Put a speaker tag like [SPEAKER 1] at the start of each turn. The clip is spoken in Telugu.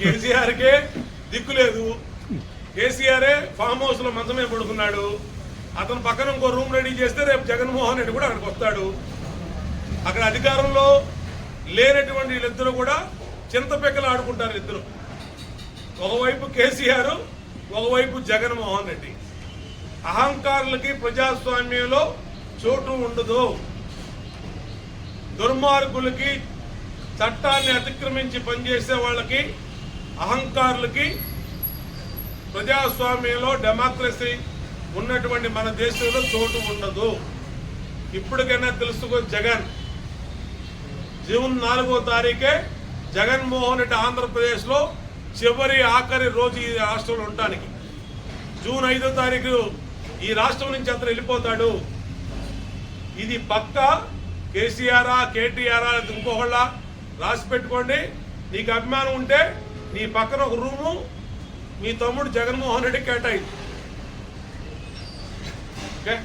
[SPEAKER 1] కేసీఆర్కే దిక్కు లేదు. కేసీఆరే ఫామ్ హౌస్లో మంచమే పడుకున్నాడు. అతను పక్కన ఇంకో రూమ్ రెడీ చేస్తే రేపు జగన్మోహన్ రెడ్డి కూడా అక్కడికి వస్తాడు. అక్కడ అధికారంలో లేనటువంటి వీళ్ళిద్దరూ కూడా చింతపెక్కలు ఆడుకుంటారు ఇద్దరు. ఒకవైపు కేసీఆర్ ఒకవైపు జగన్మోహన్ రెడ్డి. అహంకారులకి ప్రజాస్వామ్యంలో చోటు ఉండదు. దుర్మార్గులకి చట్టాన్ని అతిక్రమించి పనిచేసే వాళ్ళకి అహంకారులకి ప్రజాస్వామ్యంలో డెమోక్రసీ ఉన్నటువంటి మన దేశంలో చోటు ఉండదు. ఇప్పటికైనా తెలుసుకో జగన్. జూన్ నాలుగో తారీఖే జగన్మోహన్ రెడ్డి ఆంధ్రప్రదేశ్లో చివరి ఆఖరి రోజు ఈ రాష్ట్రంలో ఉండటానికి. జూన్ ఐదో తారీఖు ఈ రాష్ట్రం నుంచి అతను వెళ్ళిపోతాడు. ఇది పక్క. కేసీఆర్ కేటీఆర్ ఇంకొకళ్ళ రాసి పెట్టుకోండి. నీకు అభిమానం ఉంటే నీ పక్కన ఒక రూము మీ తమ్ముడు జగన్మోహన్ రెడ్డి కేటాయి
[SPEAKER 2] ఓకే.